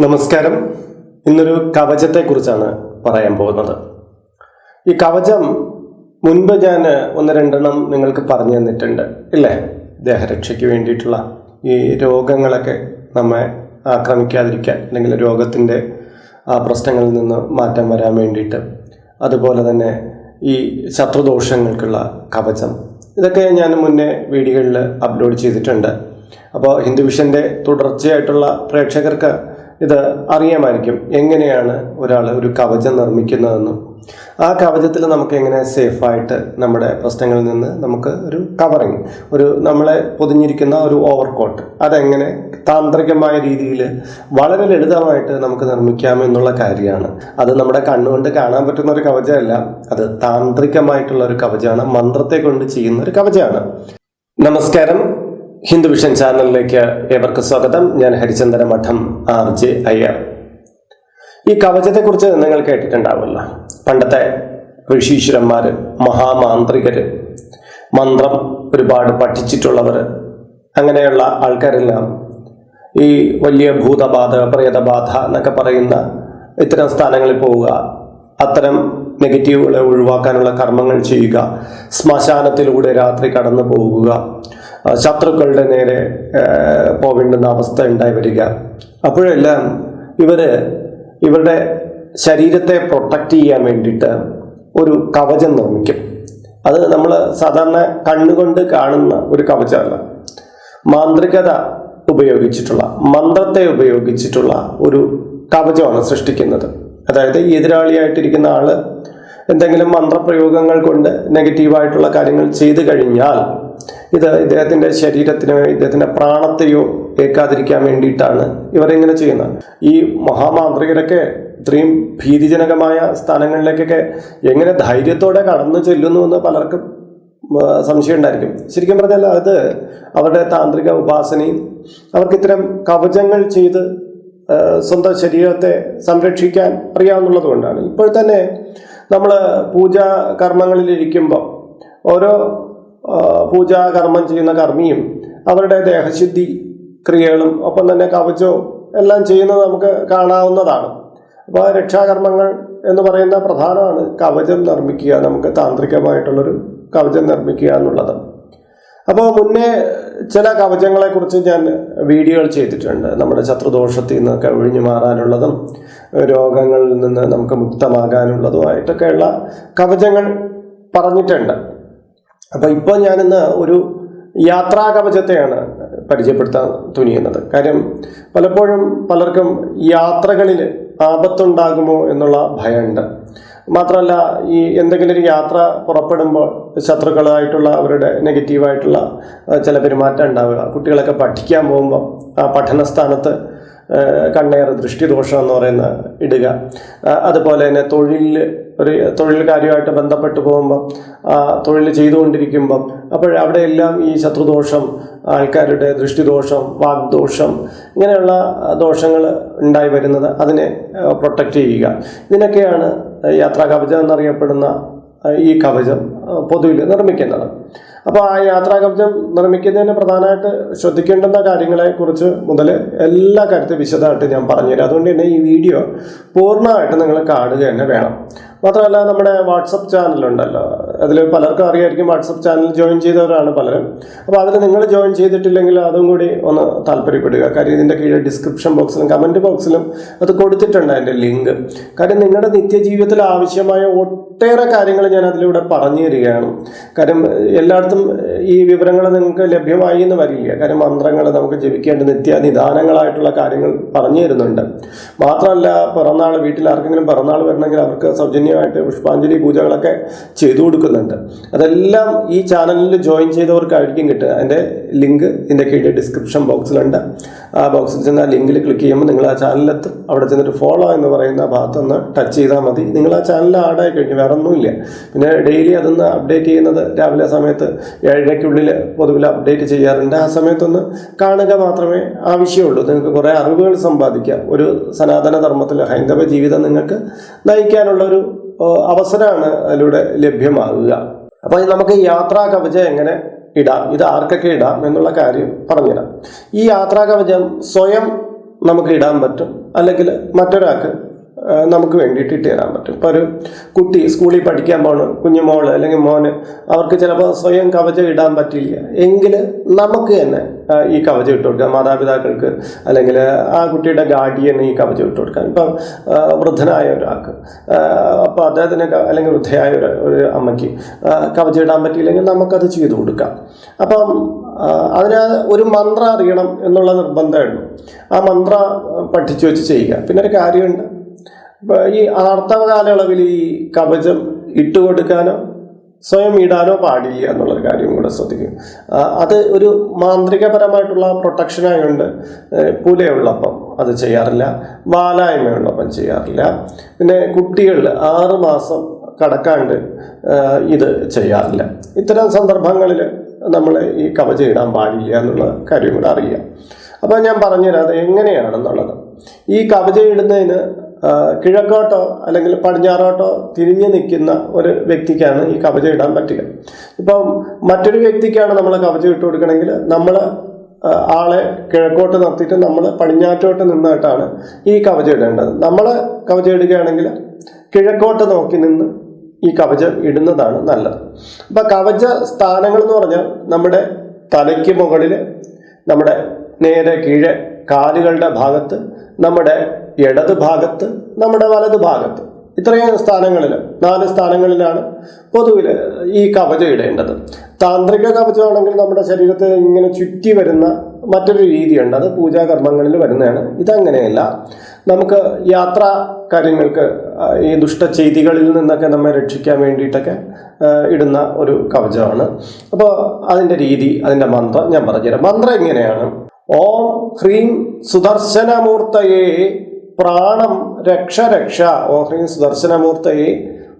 നമസ്കാരം. ഇന്നൊരു കവചത്തെക്കുറിച്ചാണ് പറയാൻ പോകുന്നത്. ഈ കവചം മുൻപ് ഞാൻ ഒന്ന് രണ്ടെണ്ണം നിങ്ങൾക്ക് പറഞ്ഞു തന്നിട്ടുണ്ട്. ഇല്ലേ? ദേഹരക്ഷയ്ക്ക് വേണ്ടിയിട്ടുള്ള ഈ രോഗങ്ങളൊക്കെ നമ്മെ ആക്രമിക്കാതിരിക്കാൻ അല്ലെങ്കിൽ രോഗത്തിന്റെ ആ പ്രശ്നങ്ങളിൽ നിന്ന് മാറ്റം വരാൻ വേണ്ടിയിട്ട് അതുപോലെ തന്നെ ഈ ശത്രുദോഷങ്ങൾക്കുള്ള കവചം. ഇതൊക്കെ ഞാൻ മുന്നേ വീഡിയോകളിൽ അപ്ലോഡ് ചെയ്തിട്ടുണ്ട്. അപ്പോൾ ഹിന്ദുവിഷന്റെ തുടർച്ചയായിട്ടുള്ള പ്രേക്ഷകർക്ക് ഇത് അറിയാമായിരിക്കും എങ്ങനെയാണ് ഒരാൾ ഒരു കവചം നിർമ്മിക്കുന്നതെന്നും ആ കവചത്തിൽ നമുക്ക് എങ്ങനെ സേഫായിട്ട് നമ്മുടെ പ്രശ്നങ്ങളിൽ നിന്ന് നമുക്ക് ഒരു കവറിങ് ഒരു നമ്മളെ പൊതിഞ്ഞിരിക്കുന്ന ഒരു ഓവർകോട്ട് അതെങ്ങനെ താന്ത്രികമായ രീതിയിൽ വളരെ ലളിതമായിട്ട് നമുക്ക് നിർമ്മിക്കാമെന്നുള്ള കാര്യമാണ്. അത് നമ്മുടെ കണ്ണുകൊണ്ട് കാണാൻ പറ്റുന്ന ഒരു കവചമല്ല അത് താന്ത്രികമായിട്ടുള്ള ഒരു കവചമാണ് മന്ത്രത്തെ കൊണ്ട് ചെയ്യുന്ന ഒരു കവചമാണ്. നമസ്കാരം. ഹിന്ദു വിഷൻ ചാനലിലേക്ക് ഏവർക്ക് സ്വാഗതം. ഞാൻ ഹരിചന്ദന മഠം ആർ ജെ അയ്യർ. ഈ കവചത്തെക്കുറിച്ച് നിങ്ങൾ കേട്ടിട്ടുണ്ടാവുമല്ലോ. പണ്ടത്തെ ഋഷീശ്വരന്മാർ മഹാമാന്ത്രികര് മന്ത്രം ഒരുപാട് പഠിച്ചിട്ടുള്ളവർ അങ്ങനെയുള്ള ആൾക്കാരെല്ലാം ഈ വലിയ ഭൂതബാധ പ്രേതബാധ എന്നൊക്കെ പറയുന്ന ഇത്തരം സ്ഥാനങ്ങളിൽ പോവുക അത്തരം നെഗറ്റീവുകളെ ഒഴിവാക്കാനുള്ള കർമ്മങ്ങൾ ചെയ്യുക ശ്മശാനത്തിലൂടെ രാത്രി കടന്നു പോകുക ശത്രുക്കളുടെ നേരെ പോകേണ്ടുന്ന അവസ്ഥ ഉണ്ടായി വരിക. അപ്പോഴെല്ലാം ഇവർ ഇവരുടെ ശരീരത്തെ പ്രൊട്ടക്റ്റ് ചെയ്യാൻ വേണ്ടിയിട്ട് ഒരു കവചം നിർമ്മിക്കും. അത് നമ്മൾ സാധാരണ കണ്ണുകൊണ്ട് കാണുന്ന ഒരു കവചമല്ല. മാന്ത്രികത ഉപയോഗിച്ചിട്ടുള്ള മന്ത്രത്തെ ഉപയോഗിച്ചിട്ടുള്ള ഒരു കവചമാണ് സൃഷ്ടിക്കുന്നത്. അതായത് എതിരാളിയായിട്ടിരിക്കുന്ന ആൾ എന്തെങ്കിലും മന്ത്രപ്രയോഗങ്ങൾ കൊണ്ട് നെഗറ്റീവായിട്ടുള്ള കാര്യങ്ങൾ ചെയ്തു കഴിഞ്ഞാൽ ഇത് ഇദ്ദേഹത്തിന്റെ ശരീരത്തിനോ ഇദ്ദേഹത്തിന്റെ പ്രാണത്തെയോ ഏൽക്കാതിരിക്കാൻ വേണ്ടിയിട്ടാണ് ഇവരിങ്ങനെ ചെയ്യുന്നത്. ഈ മഹാമാന്ത്രികരൊക്കെ ഇത്രയും ഭീതിജനകമായ സ്ഥാനങ്ങളിലേക്കൊക്കെ എങ്ങനെ ധൈര്യത്തോടെ കടന്നു ചെല്ലുന്നു എന്ന് പലർക്കും സംശയം ഉണ്ടായിരിക്കും. ശരിക്കും പറഞ്ഞാൽ അത് അവരുടെ താന്ത്രിക ഉപാസനയും അവർക്ക് ഇത്തരം കവചങ്ങൾ ചെയ്ത് സ്വന്തം ശരീരത്തെ സംരക്ഷിക്കാൻ അറിയാവുന്നുള്ളത് കൊണ്ടാണ് ഇപ്പോൾ തന്നെ നമ്മൾ പൂജാ കർമ്മങ്ങളിലിരിക്കുമ്പോൾ ഓരോ പൂജാ കർമ്മം ചെയ്യുന്ന കർമ്മിയും അവരുടെ ദേഹശുദ്ധി ക്രിയകളും ഒപ്പം തന്നെ കവചവും എല്ലാം ചെയ്യുന്നത് നമുക്ക് കാണാവുന്നതാണ്. അപ്പോൾ രക്ഷാകർമ്മങ്ങൾ എന്ന് പറയുന്ന പ്രധാനമാണ് കവചം നിർമ്മിക്കുക നമുക്ക് താന്ത്രികമായിട്ടുള്ളൊരു കവചം നിർമ്മിക്കുക എന്നുള്ളത്. അപ്പോൾ മുന്നേ ചില കവചങ്ങളെക്കുറിച്ച് ഞാൻ വീഡിയോകൾ ചെയ്തിട്ടുണ്ട്. നമ്മുടെ ശത്രുദോഷത്തിൽ നിന്നൊക്കെ ഒഴിഞ്ഞു മാറാനുള്ളതും രോഗങ്ങളിൽ നിന്ന് നമുക്ക് മുക്തമാകാനുള്ളതുമായിട്ടൊക്കെയുള്ള കവചങ്ങൾ പറഞ്ഞിട്ടുണ്ട്. അപ്പോൾ ഇപ്പോൾ ഞാനിന്ന് ഒരു യാത്രാ കവചത്തെയാണ് പരിചയപ്പെടുത്താൻ തുനിയുന്നത്. കാര്യം പലപ്പോഴും പലർക്കും യാത്രകളിൽ ആപത്തുണ്ടാകുമോ എന്നുള്ള ഭയമുണ്ട് മാത്രമല്ല ഈ എന്തെങ്കിലും ഒരു യാത്ര പുറപ്പെടുമ്പോൾ ശത്രുക്കളായിട്ടുള്ള അവരുടെ നെഗറ്റീവായിട്ടുള്ള ചില പെരുമാറ്റം ഉണ്ടാവുക. കുട്ടികളൊക്കെ പഠിക്കാൻ പോകുമ്പോൾ ആ പഠന സ്ഥാനത്ത് ഏഹ് കണ്ണേറ് ദൃഷ്ടിദോഷം എന്ന് പറയുന്ന ഇടുക. അതുപോലെ തന്നെ തൊഴിൽ ഒരു തൊഴിൽ കാര്യമായിട്ട് ബന്ധപ്പെട്ട് പോകുമ്പം തൊഴിൽ ചെയ്തുകൊണ്ടിരിക്കുമ്പം അപ്പോൾ അവിടെയെല്ലാം ഈ ശത്രുദോഷം ആൾക്കാരുടെ ദൃഷ്ടിദോഷം വാഗ്ദോഷം ഇങ്ങനെയുള്ള ദോഷങ്ങൾ ഉണ്ടായി വരുന്നത് അതിനെ പ്രൊട്ടക്റ്റ് ചെയ്യുക. ഇതിനൊക്കെയാണ് യാത്രാ കവചം എന്നറിയപ്പെടുന്ന ഈ കവചം പൊതുവിൽ നിർമ്മിക്കുന്നത്. അപ്പോൾ ആ യാത്രാ കവചം നിർമ്മിക്കുന്നതിന് പ്രധാനമായിട്ട് ശ്രദ്ധിക്കേണ്ടുന്ന കാര്യങ്ങളെ കുറിച്ച് മുതൽ എല്ലാ കാര്യത്തിലും വിശദമായിട്ട് ഞാൻ പറഞ്ഞുതരാം. അതുകൊണ്ട് തന്നെ ഈ വീഡിയോ പൂർണമായിട്ട് നിങ്ങൾ കാണുക തന്നെ വേണം. മാത്രമല്ല നമ്മുടെ വാട്സപ്പ് ചാനലുണ്ടല്ലോ. അതിൽ പലർക്കും അറിയായിരിക്കും വാട്സപ്പ് ചാനൽ ജോയിൻ ചെയ്തവരാണ് പലരും. അപ്പോൾ അതിൽ നിങ്ങൾ ജോയിൻ ചെയ്തിട്ടില്ലെങ്കിൽ അതും കൂടി ഒന്ന് താല്പര്യപ്പെടുക. കാര്യം ഇതിന്റെ കീഴെ ഡിസ്ക്രിപ്ഷൻ ബോക്സിലും കമന്റ് ബോക്സിലും അത് കൊടുത്തിട്ടുണ്ട് അതിന്റെ ലിങ്ക്. കാര്യം നിങ്ങളുടെ നിത്യജീവിതത്തിൽ ആവശ്യമായ ഒട്ടേറെ കാര്യങ്ങൾ ഞാൻ അതിലൂടെ പറഞ്ഞു തരികയാണ് കാര്യം എല്ലായിടത്തും ഈ വിവരങ്ങൾ നിങ്ങൾക്ക് ലഭ്യമായി എന്ന് വരില്ല. കാര്യം മന്ത്രങ്ങൾ നമുക്ക് ജപിക്കേണ്ട നിത്യനിദാനങ്ങളായിട്ടുള്ള കാര്യങ്ങൾ പറഞ്ഞു തരുന്നുണ്ട് മാത്രമല്ല പിറന്നാൾ വീട്ടിൽ ആർക്കെങ്കിലും പിറന്നാൾ വരണമെങ്കിൽ അവർക്ക് സൗജന്യമായിട്ട് പുഷ്പാഞ്ജലി പൂജകളൊക്കെ ചെയ്തു കൊടുക്കുന്നുണ്ട്. അതെല്ലാം ഈ ചാനലിൽ ജോയിൻ ചെയ്തവർക്കായിരിക്കും കിട്ടുക. അതിന്റെ ലിങ്ക് ഇതിന്റെ കീഴിൽ ഡിസ്ക്രിപ്ഷൻ ബോക്സിലുണ്ട് ആ ബോക്സിൽ ചെന്ന് ആ ലിങ്കിൽ ക്ലിക്ക് ചെയ്യുമ്പോൾ നിങ്ങൾ ആ ചാനലിലെത്തും. അവിടെ ചെന്നിട്ട് ഫോളോ എന്ന് പറയുന്ന ഭാഗത്തൊന്ന് ടച്ച് ചെയ്താൽ മതി. നിങ്ങൾ ആ ചാനൽ ആഡായി കഴിഞ്ഞു വേറെ ഒന്നുമില്ല. പിന്നെ ഡെയിലി അതൊന്ന് അപ്ഡേറ്റ് ചെയ്യുന്നത് രാവിലെ സമയത്ത് ഏഴരയ്ക്കുള്ളിൽ പൊതുവിൽ അപ്ഡേറ്റ് ചെയ്യാറുണ്ട്. ആ സമയത്തൊന്ന് കാണുക മാത്രമേ ആവശ്യമുള്ളൂ. നിങ്ങൾക്ക് കുറേ അറിവുകൾ സമ്പാദിക്കാം. ഒരു സനാതന ധർമ്മത്തിൽ ഹൈന്ദവ ജീവിതം നിങ്ങൾക്ക് നയിക്കാനുള്ള ഒരു അവസരമാണ് അതിലൂടെ ലഭ്യമാകുക. അപ്പോൾ നമുക്ക് യാത്രാ കവചം എങ്ങനെ ഇടാം? ഇത് ആർക്കൊക്കെ ഇടാം എന്നുള്ള കാര്യം പറഞ്ഞുതരാം. ഈ യാത്രാ കവചം സ്വയം നമുക്ക് ഇടാൻ പറ്റും? അല്ലെങ്കിൽ മറ്റൊരാൾക്ക് നമുക്ക് വേണ്ടിയിട്ട് ഇട്ട് തരാൻ പറ്റും. ഇപ്പോൾ ഒരു കുട്ടി സ്കൂളിൽ പഠിക്കാൻ പോണ കുഞ്ഞു മോൾ അല്ലെങ്കിൽ മോന് അവർക്ക് ചിലപ്പോൾ സ്വയം കവചം ഇടാൻ പറ്റില്ല. എങ്കിൽ നമുക്ക് തന്നെ ഈ കവചം ഇട്ട് കൊടുക്കാം. മാതാപിതാക്കൾക്ക് അല്ലെങ്കിൽ ആ കുട്ടിയുടെ ഗാർഡിയന് ഈ കവചം ഇട്ട് കൊടുക്കാം. ഇപ്പം വൃദ്ധനായ ഒരാൾക്ക് അപ്പോൾ അദ്ദേഹത്തിന് അല്ലെങ്കിൽ വൃദ്ധയായ ഒരു ഒരു അമ്മയ്ക്ക് കവചം ഇടാൻ പറ്റിയില്ലെങ്കിൽ നമുക്കത് ചെയ്തു കൊടുക്കാം. അപ്പം അതിന് ഒരു മന്ത്രം അറിയണം എന്നുള്ള നിർബന്ധമായിരുന്നു ആ മന്ത്ര പഠിച്ചു വെച്ച് ചെയ്യുക. പിന്നെ ഒരു കാര്യമുണ്ട്. ഈ ആർത്തവ കാലയളവിൽ ഈ കവചം ഇട്ടുകൊടുക്കാനോ സ്വയം ഇടാനോ പാടില്ല എന്നുള്ള കാര്യം കൂടെ ശ്രദ്ധിക്കും അത് ഒരു മാന്ത്രികപരമായിട്ടുള്ള പ്രൊട്ടക്ഷൻ ആയതുകൊണ്ട് പുലയുള്ളപ്പം അത് ചെയ്യാറില്ല ബാലായ്മയുള്ളപ്പം ചെയ്യാറില്ല. പിന്നെ കുട്ടികൾ ആറ് മാസം കടക്കാണ്ട് ഇത് ചെയ്യാറില്ല. ഇത്തരം സന്ദർഭങ്ങളിൽ നമ്മൾ ഈ കവചം ഇടാൻ പാടില്ല എന്നുള്ള കാര്യം കൂടെ അറിയാം അപ്പോൾ ഞാൻ പറഞ്ഞുതരാം അത് എങ്ങനെയാണെന്നുള്ളത്. ഈ കവചം ഇടുന്നതിന് കിഴക്കോട്ടോ അല്ലെങ്കിൽ പടിഞ്ഞാറോട്ടോ തിരിഞ്ഞു നിൽക്കുന്ന ഒരു വ്യക്തിക്കാണ് ഈ കവചം ഇടാൻ പറ്റുക. ഇപ്പം മറ്റൊരു വ്യക്തിക്കാണ് നമ്മൾ കവചം ഇട്ട് കൊടുക്കണമെങ്കിൽ നമ്മൾ ആളെ കിഴക്കോട്ട് നിർത്തിയിട്ട് നമ്മൾ പടിഞ്ഞാറ്റോട്ട് നിന്നിട്ടാണ് ഈ കവചം ഇടേണ്ടത്. നമ്മൾ കവചം ഇടുകയാണെങ്കിൽ കിഴക്കോട്ട് നോക്കി നിന്ന് ഈ കവചം ഇടുന്നതാണ് നല്ലത്. അപ്പം കവച സ്ഥാനങ്ങൾ എന്ന് പറഞ്ഞാൽ നമ്മുടെ തലയ്ക്ക് മുകളിൽ നമ്മുടെ നേരെ കീഴെ കാലുകളുടെ ഭാഗത്ത് നമ്മുടെ ഇടത് ഭാഗത്ത് നമ്മുടെ വലത് ഭാഗത്ത്. ഇത്രയും സ്ഥാനങ്ങളിൽ നാല് സ്ഥാനങ്ങളിലാണ് പൊതുവിൽ ഈ കവചം ഇടേണ്ടത്. താന്ത്രിക കവചമാണെങ്കിൽ നമ്മുടെ ശരീരത്തെ ഇങ്ങനെ ചുറ്റി വരുന്ന മറ്റൊരു രീതിയുണ്ട്. അത് പൂജാകർമ്മങ്ങളിൽ വരുന്നതാണ്. ഇതങ്ങനെയല്ല. നമുക്ക് യാത്രാ കാര്യങ്ങൾക്ക് ഈ ദുഷ്ടചെയ്തികളിൽ നിന്നൊക്കെ നമ്മെ രക്ഷിക്കാൻ വേണ്ടിയിട്ടൊക്കെ ഇടുന്ന ഒരു കവചമാണ്. അപ്പോൾ അതിന്റെ രീതി അതിന്റെ മന്ത്രം ഞാൻ പറഞ്ഞുതരാം. മന്ത്രം എങ്ങനെയാണ്? ഓം ഹ്രീം സുദർശനമൂർത്തയെ പ്രാണം രക്ഷ രക്ഷ. ഓം ഹ്രീം സുദർശനമൂർത്തയെ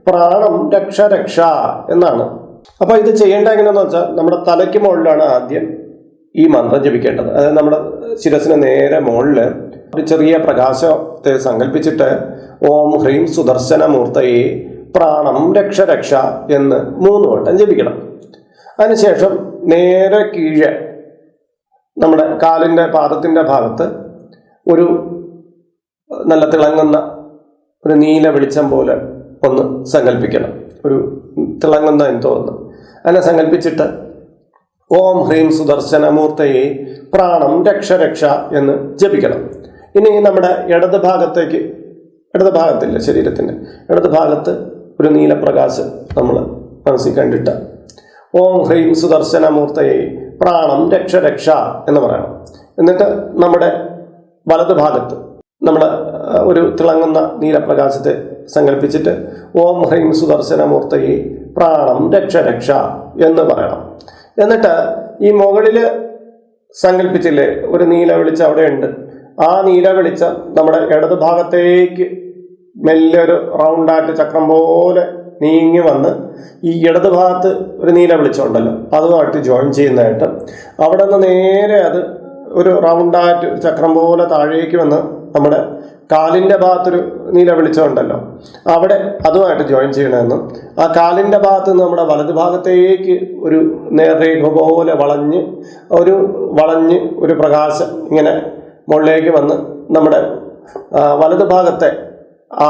പ്രാണം രക്ഷ രക്ഷ എന്നാണ്. അപ്പോൾ ഇത് ചെയ്യേണ്ട എങ്ങനെയാണെന്ന് വെച്ചാൽ നമ്മുടെ തലയ്ക്ക് മുകളിലാണ് ആദ്യം ഈ മന്ത്രം ജപിക്കേണ്ടത്. അതായത് നമ്മുടെ ശിരസിന് നേരെ മുകളിൽ ഒരു ചെറിയ പ്രകാശത്തെ സങ്കല്പിച്ചിട്ട് ഓം ഹ്രീം സുദർശനമൂർത്തയെ പ്രാണം രക്ഷ രക്ഷ എന്ന് മൂന്ന് വട്ടം ജപിക്കണം. അതിനുശേഷം നേരെ കീഴെ നമ്മുടെ കാലിന്റെ പാദത്തിന്റെ ഭാഗത്ത് ഒരു നല്ല തിളങ്ങുന്ന ഒരു നീല വെളിച്ചം പോലെ ഒന്ന് സങ്കല്പിക്കണം. ഒരു തിളങ്ങുന്ന എന്ന് തോന്നുന്നു. അങ്ങനെ സങ്കല്പിച്ചിട്ട് ഓം ഹ്രീം സുദർശനമൂർത്തയെ പ്രാണം രക്ഷ രക്ഷ എന്ന് ജപിക്കണം. ഇനി നമ്മുടെ ഇടത് ഭാഗത്തേക്ക് ഇടത് ഭാഗത്തില്ല ശരീരത്തിന്റെ ഇടത് ഭാഗത്ത് ഒരു നീലപ്രകാശം നമ്മൾ മനസ്സിൽ കണ്ടിട്ട് ഓം ഹ്രീം സുദർശനമൂർത്തയെ പ്രാണം രക്ഷ രക്ഷ എന്ന് പറയണം. എന്നിട്ട് നമ്മുടെ വലത് ഭാഗത്ത് നമ്മൾ ഒരു തിളങ്ങുന്ന നീലപ്രകാശത്തെ സങ്കല്പിച്ചിട്ട് ഓം ഹ്രീം സുദർശനമൂർത്തയെ പ്രാണം രക്ഷ രക്ഷ എന്ന് പറയണം. എന്നിട്ട് ഈ മുകളിൽ സങ്കല്പിച്ചില്ലേ ഒരു നീല വെളിച്ചം അവിടെയുണ്ട്. ആ നീല വെളിച്ചം നമ്മുടെ ഇടത് ഭാഗത്തേക്ക് മെല്ലെ ഒരു റൗണ്ടായിട്ട് ചക്രം പോലെ നീങ്ങി വന്ന് ഈ ഇടത് ഭാഗത്ത് ഒരു നീല വെളിച്ചം ഉണ്ടല്ലോ അതുമായിട്ട് ജോയിൻ ചെയ്യുന്നതായിട്ട്. അവിടെ നിന്ന് നേരെ അത് ഒരു റൗണ്ടായിട്ട് ചക്രം പോലെ താഴേക്ക് വന്ന് നമ്മുടെ കാലിന്റെ ഭാഗത്തൊരു നീല വെളിച്ചമുണ്ടല്ലോ അവിടെ അതുമായിട്ട് ജോയിൻ ചെയ്യണമെന്നും ആ കാലിന്റെ ഭാഗത്ത് നിന്ന് നമ്മുടെ വലത് ഭാഗത്തേക്ക് ഒരു നേർരേഖ പോലെ വളഞ്ഞ് ഒരു വളഞ്ഞ് ഒരു പ്രകാശം ഇങ്ങനെ മുകളിലേക്ക് വന്ന് നമ്മുടെ വലത് ഭാഗത്തെ ആ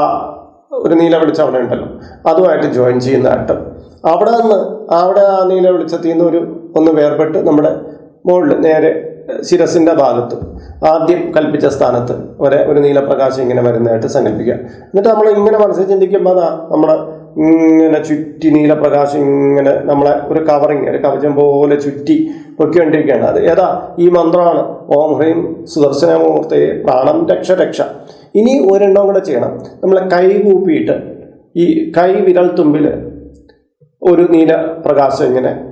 ഒരു നീല വെളിച്ചം അവിടെ ഉണ്ടല്ലോ. അതുമായിട്ട് ജോയിൻ ചെയ്യുന്നതായിട്ട്. അവിടെ നിന്ന് അവിടെ ആ നീല വെളിച്ചത്തിൽ നിന്ന് ഒരു ഒന്ന് വേർപെട്ട് നമ്മുടെ മുകളിൽ നേരെ ശിരസിന്റെ ഭാഗത്ത് ആദ്യം കൽപ്പിച്ച സ്ഥാനത്ത് വരെ ഒരു നീലപ്രകാശം ഇങ്ങനെ വരുന്നതായിട്ട് സങ്കല്പിക്കുക. എന്നിട്ട് നമ്മൾ ഇങ്ങനെ മനസ്സിൽ ചിന്തിക്കുമ്പോൾ അതാ നമ്മുടെ ഇങ്ങനെ ചുറ്റി നീലപ്രകാശം ഇങ്ങനെ നമ്മളെ ഒരു കവറിങ് ഒരു കവചം പോലെ ചുറ്റി പൊക്കിക്കൊണ്ടിരിക്കുകയാണ് അത് ഏതാ? ഈ മന്ത്രമാണ്. ഓം ഹ്രീം സുദർശനമൂർത്തയെ പ്രാണം രക്ഷ രക്ഷ. ഇനി ഒരെണ്ണം കൂടെ ചെയ്യണം. നമ്മളെ കൈ കൂപ്പിയിട്ട് ഈ കൈ വിരൽ തുമ്പിൽ ഒരു നീല പ്രകാശം ഇങ്ങനെ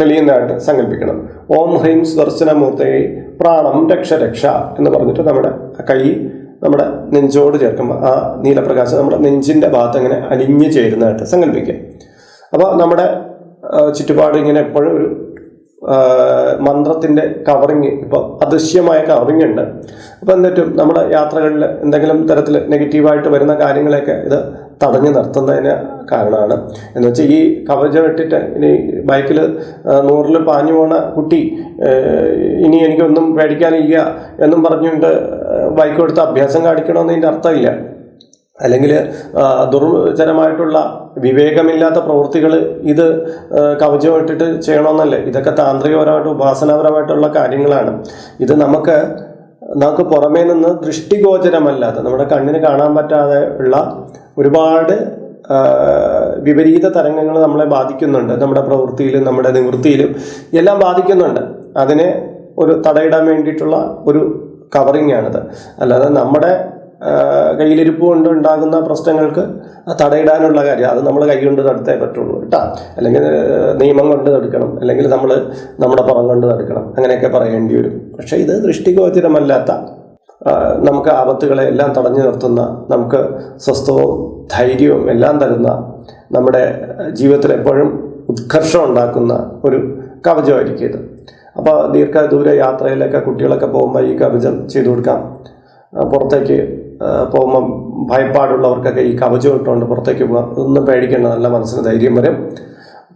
തെളിയുന്നതായിട്ട് സങ്കല്പിക്കണം. ഓം ഹ്രീം സുദർശനമൂർത്തയെ പ്രാണം രക്ഷ രക്ഷ എന്ന് പറഞ്ഞിട്ട് നമ്മുടെ കൈ നമ്മുടെ നെഞ്ചോട് ചേർക്കുമ്പോൾ ആ നീലപ്രകാശം നമ്മുടെ നെഞ്ചിന്റെ ഭാഗത്ത് അങ്ങനെ അലിഞ്ഞു ചേരുന്നതായിട്ട് സങ്കല്പിക്കുക അപ്പോൾ നമ്മുടെ ചുറ്റുപാട് ഇങ്ങനെ എപ്പോഴും ഒരു മന്ത്രത്തിന്റെ കവറിങ് ഇപ്പോൾ അദൃശ്യമായ കവറിങ് ഉണ്ട്. അപ്പോൾ എന്നിട്ടും നമ്മുടെ യാത്രകളിൽ എന്തെങ്കിലും തരത്തിൽ നെഗറ്റീവായിട്ട് വരുന്ന കാര്യങ്ങളെയൊക്കെ ഇത് തടഞ്ഞു നിർത്തുന്നതിന് കാരണമാണ്. എന്ന് വെച്ചാൽ ഈ കവചം ഇട്ടിട്ട് ഇനി ബൈക്കിൽ നൂറിൽ പാഞ്ഞു പോണ കുട്ടി ഇനി എനിക്കൊന്നും പേടിക്കാനില്ല എന്നും പറഞ്ഞുകൊണ്ട് ബൈക്ക് കൊടുത്ത് അഭ്യാസം കാണിക്കണമെന്ന് ഇതിന്റെ അർത്ഥമില്ല. അല്ലെങ്കിൽ ദുർജനമായിട്ടുള്ള വിവേകമില്ലാത്ത പ്രവൃത്തികൾ ഇത് കവചമായിട്ടിട്ട് ചെയ്യണമെന്നല്ലേ ഇതൊക്കെ താന്ത്രികപരമായിട്ട് ഉപാസനാപരമായിട്ടുള്ള കാര്യങ്ങളാണ്. ഇത് നമുക്ക് നമുക്ക് പുറമേ നിന്ന് ദൃഷ്ടിഗോചരമല്ലാതെ നമ്മുടെ കണ്ണിന് കാണാൻ പറ്റാതെ ഉള്ള ഒരുപാട് വിപരീത തരംഗങ്ങൾ നമ്മളെ ബാധിക്കുന്നുണ്ട്. നമ്മുടെ പ്രവൃത്തിയിലും നമ്മുടെ നിവൃത്തിയിലും എല്ലാം ബാധിക്കുന്നുണ്ട്. അതിനെ ഒരു തടയിടാൻ വേണ്ടിയിട്ടുള്ള ഒരു കവറിങ് ആണിത്. അല്ലാതെ നമ്മുടെ കയ്യിലിരിപ്പ് കൊണ്ട് ഉണ്ടാകുന്ന പ്രശ്നങ്ങൾക്ക് തടയിടാനുള്ള കാര്യം അത് നമ്മൾ കൈ കൊണ്ട് തടുത്തേ പറ്റുള്ളൂ കേട്ടോ. അല്ലെങ്കിൽ നിയമം കൊണ്ട് തടുക്കണം അല്ലെങ്കിൽ നമ്മൾ നമ്മുടെ പുറം കൊണ്ട് തടുക്കണം അങ്ങനെയൊക്കെ പറയേണ്ടി വരും. പക്ഷേ ഇത് ദൃഷ്ടിഗോചരമല്ലാത്ത നമുക്ക് ആപത്തുകളെ എല്ലാം തടഞ്ഞു നിർത്തുന്ന നമുക്ക് സ്വസ്ഥവും ധൈര്യവും എല്ലാം തരുന്ന നമ്മുടെ ജീവിതത്തിൽ എപ്പോഴും ഉത്കർഷം ഉണ്ടാക്കുന്ന ഒരു കവചമായിരിക്കും ഇത്. അപ്പോൾ ദീർഘദൂര യാത്രയിലൊക്കെ കുട്ടികളൊക്കെ പോകുമ്പോൾ ഈ കവചം ചെയ്തു കൊടുക്കാം. പുറത്തേക്ക് പോകുമ്പം ഭയപ്പാടുള്ളവർക്കൊക്കെ ഈ കവചം ഇട്ടുകൊണ്ട് പുറത്തേക്ക് പോകാം. ഒന്നും പേടിക്കേണ്ട നല്ല മനസ്സിന് ധൈര്യം വരും.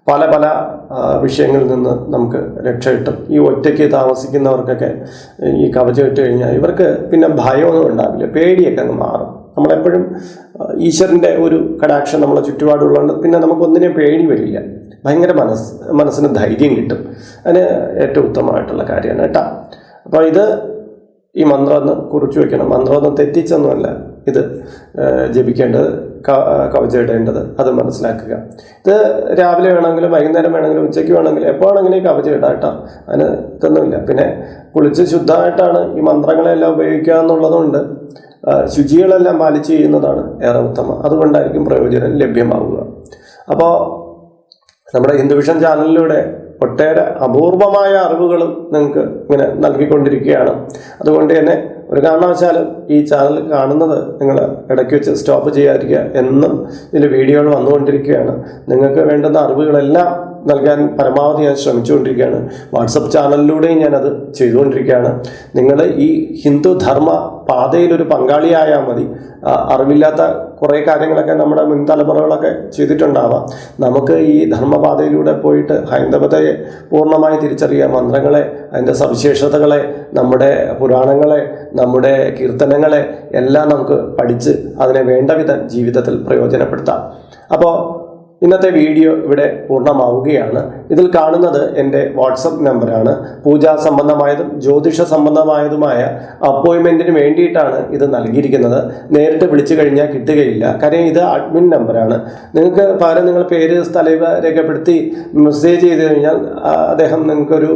പല പല വിഷയങ്ങളിൽ നിന്ന് നമുക്ക് രക്ഷ കിട്ടും ഈ ഒറ്റയ്ക്ക് താമസിക്കുന്നവർക്കൊക്കെ ഈ കവചം ഇട്ട് കഴിഞ്ഞാൽ ഇവർക്ക് പിന്നെ ഭയമൊന്നും ഉണ്ടാവില്ല. പേടിയൊക്കെ അങ്ങ് മാറും. നമ്മളെപ്പോഴും ഈശ്വരന്റെ ഒരു കടാക്ഷം നമ്മളെ ചുറ്റുപാടുള്ളതുകൊണ്ട് പിന്നെ നമുക്കൊന്നിനെ പേടി വരില്ല. ഭയങ്കര മനസ്സ് മനസ്സിന് ധൈര്യം കിട്ടും. അതിന് ഏറ്റവും ഉത്തമമായിട്ടുള്ള കാര്യമാണ് കേട്ടോ. അപ്പോൾ ഇത് ഈ മന്ത്രം ഒന്ന് കുറിച്ച് വയ്ക്കണം മന്ത്രം തെറ്റിച്ചൊന്നുമല്ല. ഇത് ജപിക്കേണ്ടത് കവചയിടേണ്ടത് അത് മനസ്സിലാക്കുക. ഇത് രാവിലെ വേണമെങ്കിലും വൈകുന്നേരം വേണമെങ്കിലും ഉച്ചയ്ക്ക് വേണമെങ്കിലും എപ്പോൾ വേണമെങ്കിലും ഈ കവചം ഇടാം കേട്ടോ. അതിന് ഇതൊന്നുമില്ല. പിന്നെ കുളിച്ച് ശുദ്ധമായിട്ടാണ് ഈ മന്ത്രങ്ങളെല്ലാം ഉപയോഗിക്കുക എന്നുള്ളതുകൊണ്ട് ശുചികളെല്ലാം പാലിച്ച് ചെയ്യുന്നതാണ് ഏറെ ഉത്തമം. അതുകൊണ്ടായിരിക്കും പ്രയോജനം ലഭ്യമാവുക. അപ്പോൾ നമ്മുടെ ഹിന്ദുവിഷൻ ചാനലിലൂടെ ഒട്ടേറെ അപൂർവമായ അറിവുകളും നിങ്ങൾക്ക് ഇങ്ങനെ നൽകിക്കൊണ്ടിരിക്കുകയാണ്. അതുകൊണ്ട് തന്നെ ഒരു കാരണവശാലും ഈ ചാനൽ കാണുന്നത് നിങ്ങൾ ഇടയ്ക്ക് വെച്ച് സ്റ്റോപ്പ് ചെയ്യാതിരിക്കുക എന്നും ഇതിൽ വീഡിയോകൾ വന്നുകൊണ്ടിരിക്കുകയാണ്. നിങ്ങൾക്ക് വേണ്ടുന്ന അറിവുകളെല്ലാം നൽകാൻ പരമാവധി ഞാൻ ശ്രമിച്ചുകൊണ്ടിരിക്കുകയാണ്. വാട്സപ്പ് ചാനലിലൂടെയും ഞാനത് ചെയ്തുകൊണ്ടിരിക്കുകയാണ്. നിങ്ങൾ ഈ ഹിന്ദു ധർമ്മ പാതയിലൊരു പങ്കാളിയായാൽ മതി. അറിവില്ലാത്ത കുറേ കാര്യങ്ങളൊക്കെ നമ്മുടെ മുൻ തലമുറകളൊക്കെ ചെയ്തിട്ടുണ്ടാവാം. നമുക്ക് ഈ ധർമ്മപാതയിലൂടെ പോയിട്ട് ഹൈന്ദവതയെ പൂർണമായി തിരിച്ചറിയാം മന്ത്രങ്ങളെ അതിന്റെ സവിശേഷതകളെ നമ്മുടെ പുരാണങ്ങളെ നമ്മുടെ കീർത്തനങ്ങളെ എല്ലാം നമുക്ക് പഠിച്ച് അതിനെ വേണ്ട വിധം ജീവിതത്തിൽ പ്രയോജനപ്പെടുത്താം. അപ്പോൾ ഇന്നത്തെ വീഡിയോ ഇവിടെ പൂർണമാവുകയാണ്. ഇതിൽ കാണുന്നത് എന്റെ വാട്സപ്പ് നമ്പറാണ്. പൂജാ സംബന്ധമായതും ജ്യോതിഷ സംബന്ധമായതുമായ അപ്പോയിൻമെന്റിന് വേണ്ടിയിട്ടാണ് ഇത് നൽകിയിരിക്കുന്നത്. നേരിട്ട് വിളിച്ചു കഴിഞ്ഞാൽ കിട്ടുകയില്ല. കാര്യം ഇത് അഡ്മിൻ നമ്പറാണ്. നിങ്ങൾക്ക് പകരം നിങ്ങൾ പേര് സ്ഥലം ഇവ രേഖപ്പെടുത്തി മെസ്സേജ് ചെയ്ത് കഴിഞ്ഞാൽ അദ്ദേഹം നിങ്ങൾക്കൊരു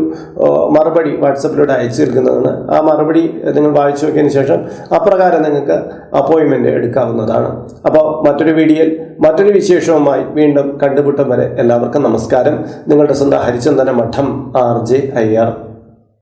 മറുപടി വാട്സപ്പിലൂടെ അയച്ചു നൽകുന്നതാണ്. ആ മറുപടി നിങ്ങൾ വായിച്ചു നോക്കിയതിന് ശേഷം അപ്രകാരം നിങ്ങൾക്ക് അപ്പോയിൻമെന്റ് എടുക്കാവുന്നതാണ്. അപ്പോൾ മറ്റൊരു വീഡിയോയിൽ മറ്റൊരു വിശേഷവുമായി വീണ്ടും കണ്ടുമുട്ടും വരെ എല്ലാവർക്കും നമസ്കാരം. നിങ്ങളുടെ സ്വന്തം ഹരിചന്ദന മഠം ആർ ജെ അയ്യർ